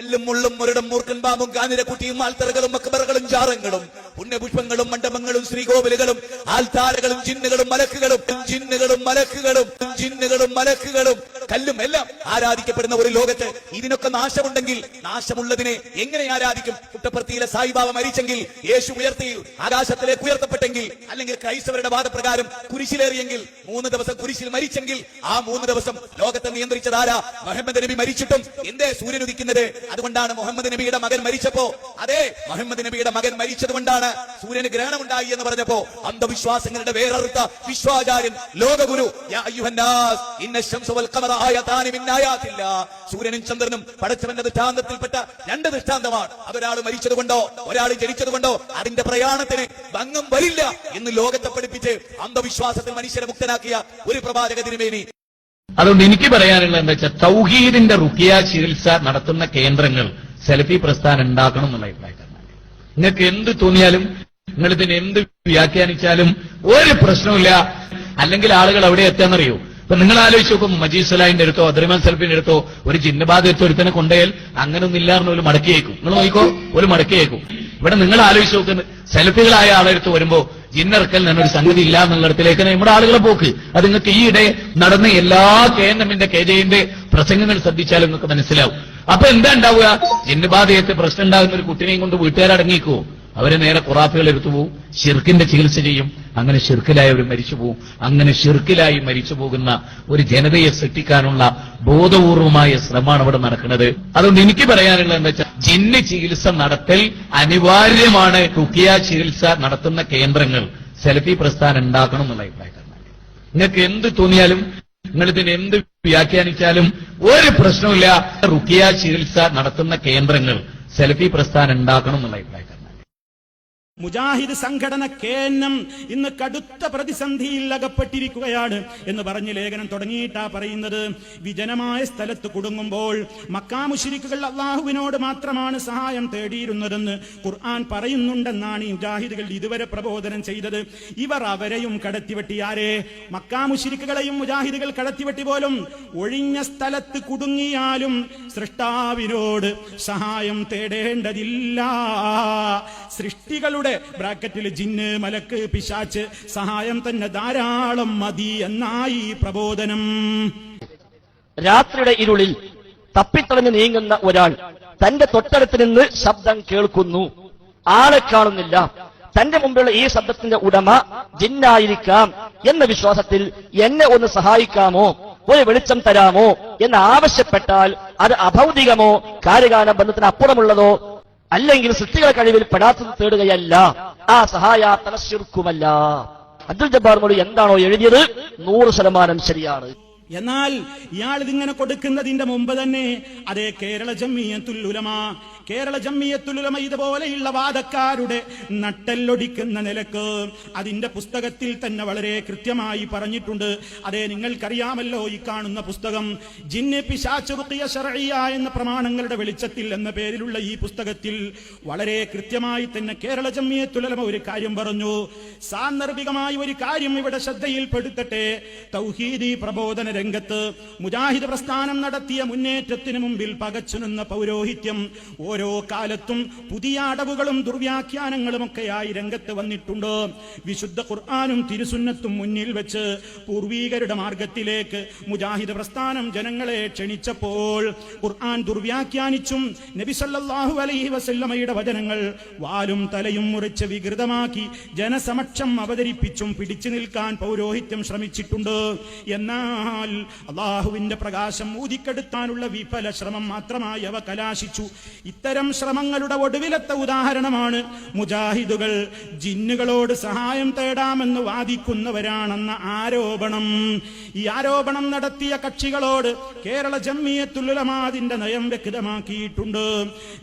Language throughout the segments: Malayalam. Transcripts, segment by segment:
കല്ലും മുള്ളും മുരടും മൂർക്കൻ പാമ്പും കാനിരക്കുട്ടിയും ആൽത്തറകളും മക്ബറകളും ജാറങ്ങളും പുണ്യപുഷ്പങ്ങളും മണ്ഡപങ്ങളും ശ്രീകോവിലുകളും ആൽത്താരകളും ജിന്നുകളും മലക്കുകളും ജിന്നുകളും മലക്കുകളും ജിന്നുകളും മലക്കുകളും കല്ലും എല്ലാം ആരാധിക്കപ്പെടുന്ന ഒരു ലോകത്ത് ഇതിനൊക്കെ നാശമുണ്ടെങ്കിൽ നാശമുള്ളതിനെ എങ്ങനെ ആരാധിക്കും? കുട്ടപ്പർത്തിയിലെ സായിബാബ മരിച്ചെങ്കിൽ യേശു ഉയർത്തി ആകാശത്തിലേക്ക് ഉയർത്തപ്പെട്ടെങ്കിൽ അല്ലെങ്കിൽ ക്രൈസ്തവരുടെ വാദപ്രകാരം കുരിശിലേറിയെങ്കിൽ മൂന്ന് ദിവസം കുരിശിൽ മരിച്ചെങ്കിൽ ആ മൂന്ന് ദിവസം ലോകത്തെ നിയന്ത്രിച്ചതാരാ മുഹമ്മദ് നബി മരിച്ചിട്ടും എന്തേ സൂര്യൻ ഉദിക്കുന്നത്? അതുകൊണ്ടാണ് മുഹമ്മദ് നബിയുടെ മകൻ മരിച്ചപ്പോ. അതെ മുഹമ്മദ് നബിയുടെ മകൻ മരിച്ചത് കൊണ്ടാണ് സൂര്യന് ഗ്രഹണമുണ്ടായി എന്ന് പറഞ്ഞപ്പോ അന്ധവിശ്വാസങ്ങളുടെ വേറെ വിശ്വാചാര്യൻ ലോകഗുരു ഇന്ന സൂര്യനും ചന്ദ്രനും പടച്ചവന്റെ ദൃഷ്ടാന്തത്തിൽപ്പെട്ട രണ്ട് ദൃഷ്ടാന്തമാണ്. അതൊരാൾ മരിച്ചത് കൊണ്ടോ ഒരാൾ ജനിച്ചത് കൊണ്ടോ അതിന്റെ പ്രയാണത്തിന് ഭംഗം വരില്ല എന്ന് ലോകത്തെ പഠിപ്പിച്ച് അന്ധവിശ്വാസത്തിൽ മനുഷ്യരെ മുക്തനാക്കിയ ഒരു പ്രവാചക തിരുമേനി. അതുകൊണ്ട് എനിക്ക് പറയാനുള്ളത് എന്താ വെച്ചാൽ തൗഹീദിന്റെ റുക്കിയ ചികിത്സ നടത്തുന്ന കേന്ദ്രങ്ങൾ സെൽഫി പ്രസ്ഥാനം ഉണ്ടാക്കണം എന്നുള്ള അഭിപ്രായക്കാരനാണ് നിങ്ങൾക്ക് എന്ത് തോന്നിയാലും നിങ്ങൾ ഇതിനെ എന്ത് വ്യാഖ്യാനിച്ചാലും ഒരു പ്രശ്നമില്ല അല്ലെങ്കിൽ ആളുകൾ അവിടെ എത്താന്നറിയോ ഇപ്പൊ നിങ്ങൾ ആലോചിച്ച് നോക്കും മജീദ് സലാഹിന്റെ അടുത്തോ അദ്രിമൻ സെൽഫിന്റെ അടുത്തോ ഒരു ജിന്നബാധ എടുത്തോ ഒരുത്തനെ കൊണ്ടുപോയാൽ അങ്ങനെ ഒന്നും ഇല്ലാന്ന് ഒരു മടക്കിയേക്കും. നിങ്ങൾ നോക്കിക്കോ ഒരു മടക്കിയേക്കും. ഇവിടെ നിങ്ങൾ ആലോചിച്ച് നോക്കുന്നത് സെൽഫികളായ ആളെടുത്ത് വരുമ്പോ ജിന്നിറക്കൽ എന്നൊരു സംഗതി ഇല്ല എന്നുള്ളിടത്തിലേക്ക് നമ്മുടെ ആളുകളെ പോക്ക്. അത് നിങ്ങൾക്ക് ഈയിടെ നടന്ന എല്ലാ കെ എൻ എമ്മിന്റെ കെ ജെന്റെ പ്രസംഗങ്ങൾ ശ്രദ്ധിച്ചാലും നിങ്ങൾക്ക് മനസ്സിലാവും. അപ്പൊ എന്താ ഉണ്ടാവുക? ജിന്നബാധയത്തെ പ്രശ്നം ഉണ്ടാകുന്ന ഒരു കുട്ടിനെയും കൊണ്ട് വീട്ടുകാരടങ്ങിക്കോ. അവരെ നേരെ ഖുറാഫുകൾ എടുത്തു പോവും ഷിർക്കിന്റെ ചികിത്സ ചെയ്യും. അങ്ങനെ ഷിർക്കിലായവർ മരിച്ചു പോകും അങ്ങനെ ഷിർക്കിലായി മരിച്ചു പോകുന്ന ഒരു ജനതയെ സൃഷ്ടിക്കാനുള്ള ബോധപൂർവമായ ശ്രമമാണ് ഇവിടെ നടക്കുന്നത്. അതുകൊണ്ട് എനിക്ക് പറയാനുള്ളത് എന്താ വെച്ചാൽ ജിന്ന് ചികിത്സ നടത്തൽ അനിവാര്യമാണ്. റുക്കിയ ചികിത്സ നടത്തുന്ന കേന്ദ്രങ്ങൾ സെലഫി പ്രസ്ഥാനം ഉണ്ടാക്കണം എന്നുള്ള അഭിപ്രായക്കാരനാണ് നിങ്ങൾക്ക് എന്ത് തോന്നിയാലും നിങ്ങൾ ഇതിന് എന്ത് വ്യാഖ്യാനിച്ചാലും ഒരു പ്രശ്നമില്ല റുക്കിയ ചികിത്സ നടത്തുന്ന കേന്ദ്രങ്ങൾ സെലഫി പ്രസ്ഥാനം ഉണ്ടാക്കണം എന്നുള്ള അഭിപ്രായക്കാരനാണ് മുജാഹിദ് സംഘടന കേന്നം ഇന്ന് കടുത്ത പ്രതിസന്ധിയിൽ അകപ്പെട്ടിരിക്കുകയാണ് എന്ന് പറഞ്ഞ് ലേഖനം തുടങ്ങിയിട്ടാ പറയുന്നത്. വിജനമായ സ്ഥലത്ത് കുടുങ്ങുമ്പോൾ മക്കാമുഷിരിക്കുകൾ അള്ളാഹുവിനോട് മാത്രമാണ് സഹായം തേടിയിരുന്നതെന്ന് ഖുർആൻ പറയുന്നുണ്ടെന്നാണ് ഈ മുജാഹിദുകൾ ഇതുവരെ പ്രബോധനം ചെയ്തത്. ഇവർ അവരെയും കടത്തിവെട്ടി ആരെ? മക്കാമുഷിരിക്കുകളെയും മുജാഹിദുകൾ കടത്തിവെട്ടി പോലും ഒഴിഞ്ഞ സ്ഥലത്ത് കുടുങ്ങിയാലും സൃഷ്ടാവിനോട് സഹായം തേടേണ്ടതില്ല. സൃഷ്ടികളുടെ ബ്രാക്കറ്റിൽ ജിന്ന് മലക്ക് പിശാച്ച് സഹായം തന്നെ ധാരാളം മതി എന്നായി പ്രബോധനം. രാത്രിയുടെ ഇരുളിൽ തപ്പിത്തളഞ്ഞ് നീങ്ങുന്ന ഒരാൾ തന്റെ തൊട്ടടുത്ത് നിന്ന് ശബ്ദം കേൾക്കുന്നു. ആളെ കാണുന്നില്ല. തന്റെ മുമ്പിലുള്ള ഈ ശബ്ദത്തിന്റെ ഉടമ ജിന്നായിരിക്കാം എന്ന വിശ്വാസത്തിൽ എന്നെ ഒന്ന് സഹായിക്കാമോ? ഒരു വെളിച്ചം തരാമോ? എന്ന് ആവശ്യപ്പെട്ടാൽ അത് അഭൗതികമോ? കാര്യകാല ബന്ധത്തിന് അപ്പുറമുള്ളതോ? അല്ലെങ്കിൽ സൃഷ്ടികളെ കഴിവിൽ പെടാത്തത് തേടുകയല്ല. ആ സഹായാത്തന ശുർക്കുമല്ല അബ്ദുൽ ജബ്ബാർ മൊഴി എന്താണോ എഴുതിയത്? നൂറ് ശതമാനം ശരിയാണ്. എന്നാൽ ഇയാൾ ഇതിങ്ങനെ കൊടുക്കുന്നതിന്റെ മുമ്പ് തന്നെ അതേ കേരള ജമ്മിയത്തുൽ ഉലമ കേരള ജമ്മിയത്തുൽ ഉലമ ഇതുപോലെയുള്ള വാദക്കാരുടെ നട്ടെല്ലൊടിക്കുന്ന നിലയ്ക്ക് അതിന്റെ പുസ്തകത്തിൽ തന്നെ വളരെ കൃത്യമായി പറഞ്ഞിട്ടുണ്ട്. അതേ നിങ്ങൾക്കറിയാമല്ലോ ഈ കാണുന്ന പുസ്തകം ജിന്നെ പിശാചുറുക്കിയ ഷറയ്യ എന്ന പ്രമാണങ്ങളുടെ വെളിച്ചത്തിൽ എന്ന പേരിലുള്ള ഈ പുസ്തകത്തിൽ വളരെ കൃത്യമായി തന്നെ കേരള ജമ്മിയത്തുൽ ഉലമ ഒരു കാര്യം പറഞ്ഞു. സാന്ദർഭികമായി ഒരു കാര്യം ഇവിടെ ശ്രദ്ധയിൽപ്പെടുത്തട്ടെ. തൗഹീദി പ്രബോധന രംഗത്ത് മുജാഹിദ് പ്രസ്ഥാനം നടത്തിയ മുന്നേറ്റത്തിന് മുമ്പിൽ പകച്ചു നിന്ന പൗരോഹിത്യം ഓരോ കാലത്തും പുതിയ അടവുകളും ദുർവ്യാഖ്യാനങ്ങളും ഒക്കെയായി രംഗത്ത് വന്നിട്ടുണ്ട്. വിശുദ്ധ ഖുർആാനും തിരുസുന്നത്തും മുന്നിൽ വെച്ച് പൂർവീകരുടെ മാർഗത്തിലേക്ക് മുജാഹിദ് പ്രസ്ഥാനം ജനങ്ങളെ ക്ഷണിച്ചപ്പോൾ ഖുർആൻ ദുർവ്യാഖ്യാനിച്ചും നബിസല്ലാഹു അലൈഹി വസല്ലമയുടെ വചനങ്ങൾ വാലും തലയും മുറിച്ച് വികൃതമാക്കി ജനസമക്ഷം അവതരിപ്പിച്ചും പിടിച്ചു നിൽക്കാൻ പൗരോഹിത്യം ശ്രമിച്ചിട്ടുണ്ട്. എന്നാൽ അള്ളാഹുവിന്റെ പ്രകാശം ഊതിക്കെടുത്താനുള്ള വിഫല ശ്രമം മാത്രമായി അവ കലാശിച്ചു. ഇത്തരം ശ്രമങ്ങളുടെ ഒടുവിലത്തെ ഉദാഹരണമാണ് മുജാഹിദുകൾ. ജിന്നുകളോട് സഹായം തേടാമെന്ന് വാദിക്കുന്നവരാണെന്ന ആരോപണം. ഈ ആരോപണം നടത്തിയ കക്ഷികളോട് കേരള ജമ്മിയത്തുലമാതിന്റെ നയം വ്യക്തമാക്കിയിട്ടുണ്ട്.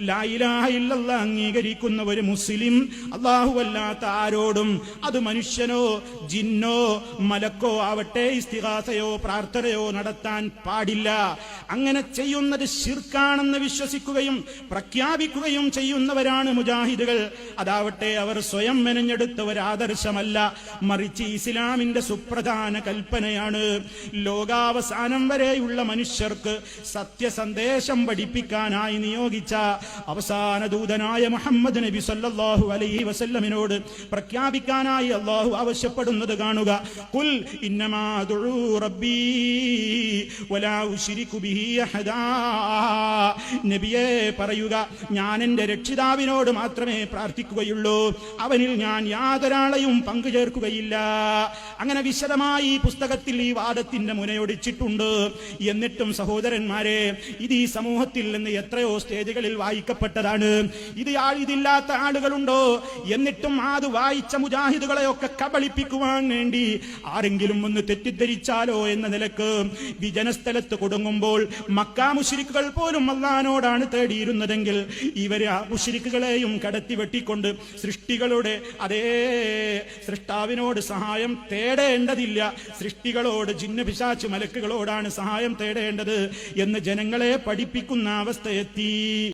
ലായിലാഹ ഇല്ലല്ല അംഗീകരിക്കുന്ന ഒരു മുസ്ലിം അള്ളാഹു അല്ലാത്ത ആരോടും അത് മനുഷ്യനോ ജിന്നോ മലക്കോ ആവട്ടെ ഇസ്തിഹാസയോ പ്രാർത്ഥന പ്രാർത്ഥനയോ നടത്താൻ പാടില്ല. അങ്ങനെ ചെയ്യുന്നത് ശിർക്കാണെന്ന് വിശ്വസിക്കുകയും പ്രഖ്യാപിക്കുകയും ചെയ്യുന്നവരാണ് മുജാഹിദുകൾ. അതാവട്ടെ അവർ സ്വയം മെനഞ്ഞെടുത്ത ഒരാദർശമല്ല മറിച്ച് ഇസ്ലാമിന്റെ സുപ്രധാന കൽപ്പനയാണ്. ലോകാവസാനം വരെയുള്ള മനുഷ്യർക്ക് സത്യസന്ദേശം പഠിപ്പിക്കാനായി നിയോഗിച്ച അവസാന ദൂതനായ മുഹമ്മദ് നബി സല്ലാഹു അലൈഹി വസല്ലമിനോട് പ്രഖ്യാപിക്കാനായി അള്ളാഹു ആവശ്യപ്പെടുന്നത് കാണുക. കുൽ ഇന്നമാ റബ്ബി വലാ ഉശ്രികു ബിഹി അഹദാ നബിയെ പറയുക ഞാൻ എന്റെ രക്ഷിതാവിനോട് മാത്രമേ പ്രാർത്ഥിക്കുകയുള്ളൂ. അവനിൽ ഞാൻ യാതൊരാളെയും പങ്കു ചേർക്കുകയില്ല അങ്ങനെ വിശദമായി ഈ പുസ്തകത്തിൽ ഈ വാദത്തിന്റെ മുനയൊടിച്ചിട്ടുണ്ട്. എന്നിട്ടും സഹോദരന്മാരെ ഇത് ഈ സമൂഹത്തിൽ നിന്ന് എത്രയോ സ്റ്റേജുകളിൽ വായിക്കപ്പെട്ടതാണ്. ഇത് ഇതില്ലാത്ത ആളുകളുണ്ടോ? എന്നിട്ടും അത് വായിച്ച മുജാഹിദുകളെയൊക്കെ കബളിപ്പിക്കുവാൻ വേണ്ടി ആരെങ്കിലും ഒന്ന് തെറ്റിദ്ധരിച്ചാലോ എന്ന നിലയ്ക്ക് വിജനസ്ഥലത്ത് കൊടുങ്ങുമ്പോൾ മക്കാ മുഷിരിക്കുകൾ പോലും അള്ളഹാനോടാണ് തേടിയിരുന്നതെങ്കിൽ ഇവരെ ആ മുഷിരിക്കുകളെയും കടത്തി വെട്ടിക്കൊണ്ട് സൃഷ്ടികളുടെ അതേ സൃഷ്ടാവിനോട് സഹായം തേടേണ്ടതില്ല. സൃഷ്ടികളോട് ജിന്ന പിശാച്ച് മലക്കുകളോടാണ് സഹായം തേടേണ്ടത് എന്ന് ജനങ്ങളെ പഠിപ്പിക്കുന്ന അവസ്ഥയെത്തി.